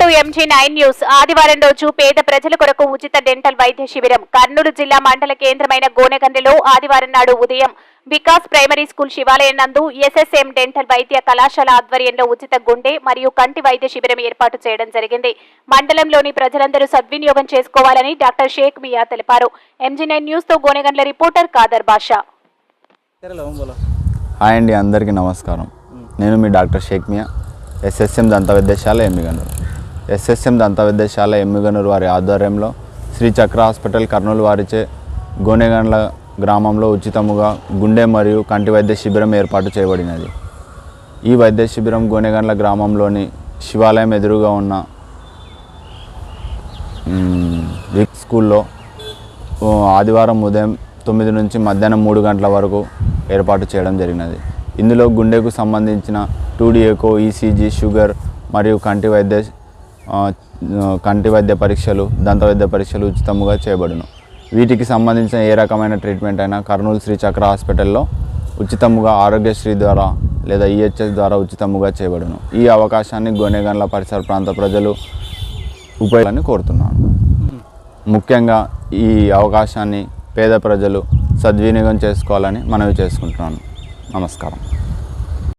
To MG nine news. ఆదివారం రోజు పేద ప్రజల కొరకు ఉచిత డెంటల్ వైద్య శిబిరం. కర్నూలు జిల్లా మండల కేంద్రమైన గోనెగండ్లలో ఆదివారం నాడు ఉదయం వికాస్ ప్రైమరీ స్కూల్ శివాలయం నందు ఎస్ఎస్ఎం డెంటల్ వైద్య కళాశాల ఆధ్వర్యంలో ఉచిత గుండె మరియు కంటి వైద్య శిబిరం ఏర్పాటు చేయడం జరిగింది. మండలంలోని ప్రజలందరూ సద్వినియోగం చేసుకోవాలని డాక్టర్ షేక్ మియా తెలిపారు. ఎంజీ నైన్ న్యూస్తో గోనెగండ్ల రిపోర్టర్ కాదర్ బాషా. హాయ్ అండి అందరికీ నమస్కారం. నేను మీ డాక్టర్ షేక్ మియా ఎస్ఎస్ఎం దంత వైద్యశాల ఎమ్మిగనూరు ఎస్ఎస్ఎం దంత వైద్యశాల ఎమ్మిగనూరు వారి ఆధ్వర్యంలో శ్రీ చక్ర హాస్పిటల్ కర్నూలు వారిచే గోనెగండ్ల గ్రామంలో ఉచితముగా గుండె మరియు కంటి వైద్య శిబిరం ఏర్పాటు చేయబడినది. ఈ వైద్య శిబిరం గోనెగండ్ల గ్రామంలోని శివాలయం ఎదురుగా ఉన్న విక్ స్కూల్లో ఆదివారం ఉదయం తొమ్మిది నుంచి మధ్యాహ్నం మూడు గంటల వరకు ఏర్పాటు చేయడం జరిగినది. ఇందులో గుండెకు సంబంధించిన టూడీ ఈసీజీ షుగర్ మరియు కంటి వైద్య కంటి వైద్య పరీక్షలు దంత వైద్య పరీక్షలు ఉచితముగా చేయబడును. వీటికి సంబంధించిన ఏ రకమైన ట్రీట్మెంట్ అయినా కర్నూలు శ్రీ చక్ర హాస్పిటల్లో ఉచితముగా ఆరోగ్యశ్రీ ద్వారా లేదా ఈహెచ్ఎస్ ద్వారా ఉచితముగా చేయబడును. ఈ అవకాశాన్ని గోనెగండ్ల పరిసర ప్రాంత ప్రజలు ఉపయోగాన్ని కోరుతున్నాను ముఖ్యంగా ఈ అవకాశాన్ని పేద ప్రజలు సద్వినియోగం చేసుకోవాలని మనవి చేసుకుంటున్నాను. నమస్కారం.